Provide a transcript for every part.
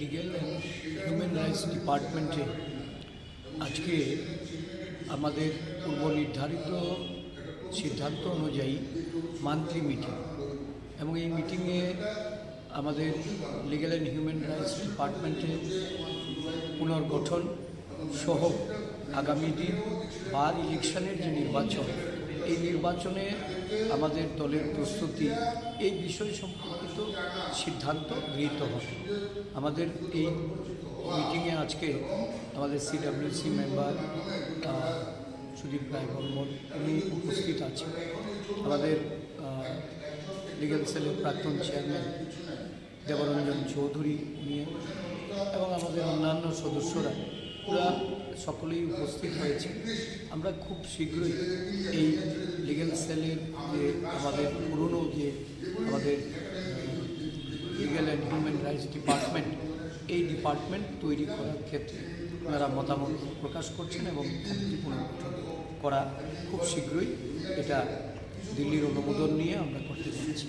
Legal and human rights ডিপার্টমেন্টে আজকে আমাদের পূর্ব নির্ধারিত সিদ্ধান্ত অনুযায়ী মান্থলি মিটিং এবং এই মিটিংয়ে আমাদের লিগেল অ্যান্ড হিউম্যান রাইটস ডিপার্টমেন্টের পুনর্গঠন সহ আগামী দিন বার ইলেকশনের যে নির্বাচন, এই নির্বাচনে আমাদের দলের প্রস্তুতি এই বিষয় সম্পর্কিত সিদ্ধান্ত গৃহীত হবে। আমাদের এই মিটিংয়ে আজকে আমাদের সিডাব্লিউসি মেম্বার সুদীপ রায় বর্মন, উনি উপস্থিত আছেন। আমাদের লিগ্যাল সেলের প্রাক্তন চেয়ারম্যান দেবরঞ্জন চৌধুরী নিয়ে এবং আমাদের অন্যান্য সদস্যরা। ওরা সকলেই উপস্থিত হয়েছে। আমরা খুব শীঘ্রই এই লিগ্যাল সেলের যে আমাদের পুরনো যে আমাদের legal and human rights department এই ডিপার্টমেন্ট তৈরি করার ক্ষেত্রে ওনারা মতামত প্রকাশ করছেন এবং পুনর্গঠন করা খুব শীঘ্রই এটা দিল্লির অনুমোদন নিয়ে আমরা করতে যাচ্ছি।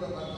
la